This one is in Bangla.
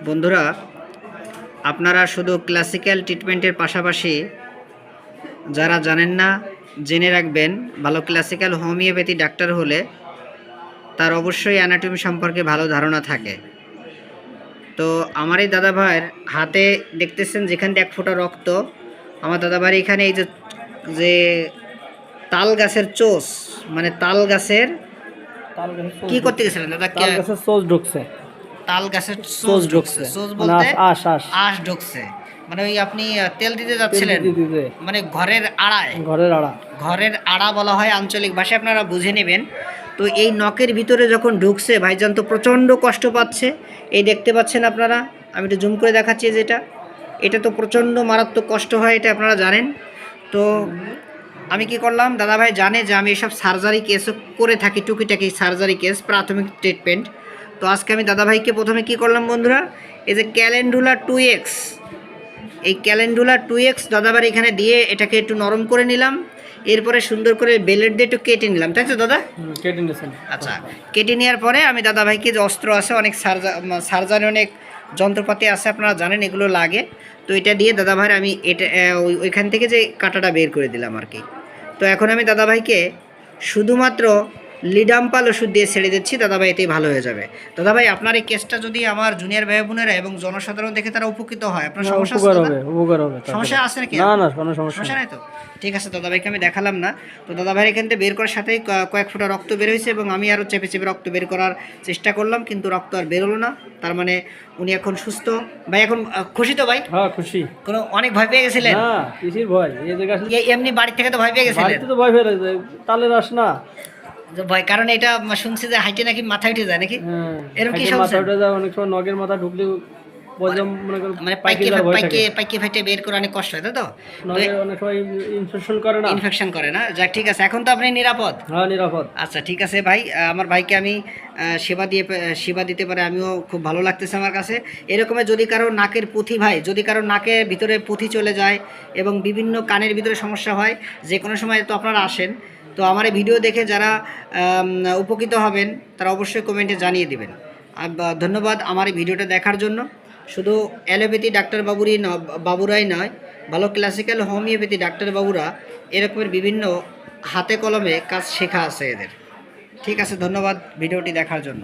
বন্ধুরা আপনারা শুধু ক্লাসিক্যাল ট্রিটমেন্টের পাশাপাশি যারা জানেন না জেনে রাখবেন ভালো ক্লাসিক্যাল হোমিওপ্যাথি ডাক্তার হলে তার অবশ্যই অ্যানাটমি সম্পর্কে ভালো ধারণা থাকে। তো আমার এই দাদা ভাইয়ের হাতে দেখতেছেন যেখান থেকে এক ফোঁটা রক্ত আমার দাদা ভাইয়ের এখানে এই যে যে তাল গাছের চোষ মানে তাল গাছের কি করতে গেছিলেন দাদা? তাল গাছের সোজ ঢুকছে। তাল গাছের সোজ ঢুকছে। সোজ মানে বলতে আশ- আশ আশ। ঢুকছে। মানে ওই আপনি তেল দিতে যাচ্ছিলেন। মানে ঘরের আড়ায়। ঘরের আড়া। ঘরের আড়া বলা হয় আঞ্চলিক ভাষায় আপনারা বুঝে নেবেন। তো এই নখের ভিতরে যখন ঢুকছে ভাইজান তো প্রচণ্ড কষ্ট পাচ্ছে। এই দেখতে পাচ্ছেন আপনারা? আমি একটু জুম করে দেখাচ্ছি যেটা এটা। তো প্রচণ্ড মারাত্মক কষ্ট হয় এটা আপনারা জানেন। তো আমি কি করলাম? দাদা ভাই জানে যে আমি এসব সার্জারি কেসও করে থাকি টুকিটাকি সার্জারি কেস প্রাথমিক ট্রিটমেন্ট। তো আজকে আমি দাদা ভাইকে প্রথমে কি করলাম বন্ধুরা? এই যে ক্যালেন্ডুলা টু এক্স। এই ক্যালেন্ডুলা টু এক্স দাদাবার এখানে দিয়ে এটাকে একটু নরম করে নিলাম। এরপরে সুন্দর করে বেলেট দিয়ে একটু কেটে নিলাম। তাই তো দাদা? কেটে নিয়েছেন। আচ্ছা কেটে নেওয়ার পরে আমি দাদা ভাইকে যে অস্ত্র আছে অনেক সার্জা সার্জারি অনেক যন্ত্রপাতি আছে আপনারা জানেন এগুলো লাগে। তো এটা দিয়ে দাদা ভাইয়ের আমি এটা ওই- ওইখান থেকে যে কাটাটা বের করে দিলাম আর কি। তো এখন আমি দাদা ভাইকে শুধুমাত্র লিডাম্পাল ওষুধ দিয়ে ছেড়ে দিচ্ছি দাদা ভাই এতেই ভালো হয়ে যাবে। দাদা ভাই আপনার এই কেসটা যদি আমার জুনিয়র ভাই বোনেরা এবং জনসাধারণ দেখে তারা উপকৃত হয় আপনার সমস্যা উপকার হবে উপকার হবে সমস্যা আছে নাকি? না না কোনো সমস্যা সমস্যা নাই। তো? ঠিক আছে দাদা ভাইকে আমি দেখালাম না। তো দাদা ভাইয়ের এখান থেকে বের করার সাথেই কয়েক ফোঁটা রক্ত বের হয়েছে এবং আমি আরও চেপে চেপে রক্ত বের করার চেষ্টা করলাম কিন্তু রক্ত আর বেরোলো না। তার মানে উনি এখন সুস্থ। ভাই এখন খুশি তো ভাই? হ্যাঁ খুশি। কোনো অনেক ভয় পেয়ে গেছিলেন? না কিসির ভয় এই জায়গা এমনি বাড়ি থেকে তো ভয় পেয়ে গেছিলেন? তো ভয় ফেলে যায় তালের আস না। ভয় কারণ এটা শুনছি যে হাইটে নাকি মাথায় উঠে যায় নাকি? হ্যাঁ এরকম কি? মাথা উঠে যায় অনেক সময় নগের মাথা ঢুকলে মনে মানে পাইকে পাইকে পাইকে থাকে। বের করে অনেক কষ্ট হয় তো? অনেক সময় ইনফেকশন করে না। ইনফেকশন করে না। যাক ঠিক আছে এখন তো আপনি নিরাপদ? হ্যাঁ নিরাপদ। আচ্ছা ঠিক আছে ভাই আমার ভাইকে আমি সেবা দিয়ে সেবা দিতে পারে আমিও খুব ভালো লাগতেছে আমার কাছে। এরকমের যদি কারও নাকের পুঁথি ভাই যদি কারও নাকের ভিতরে পুঁথি চলে যায় এবং বিভিন্ন কানের ভিতরে সমস্যা হয় যে কোনো সময় তো আপনারা আসেন তো আমার এই ভিডিও দেখে যারা উপকৃত হবেন, তারা অবশ্যই কমেন্টে জানিয়ে দেবেন। ধন্যবাদ আমার এই ভিডিওটা দেখার জন্য। শুধু অ্যালোপ্যাথি ডাক্তারবাবুরই বাবুরাই নয়, ভালো ক্লাসিক্যাল হোমিওপ্যাথি ডাক্তারবাবুরা এরকমের বিভিন্ন হাতে কলমে কাজ শেখা আছে এদের। ঠিক আছে, ধন্যবাদ ভিডিওটি দেখার জন্য।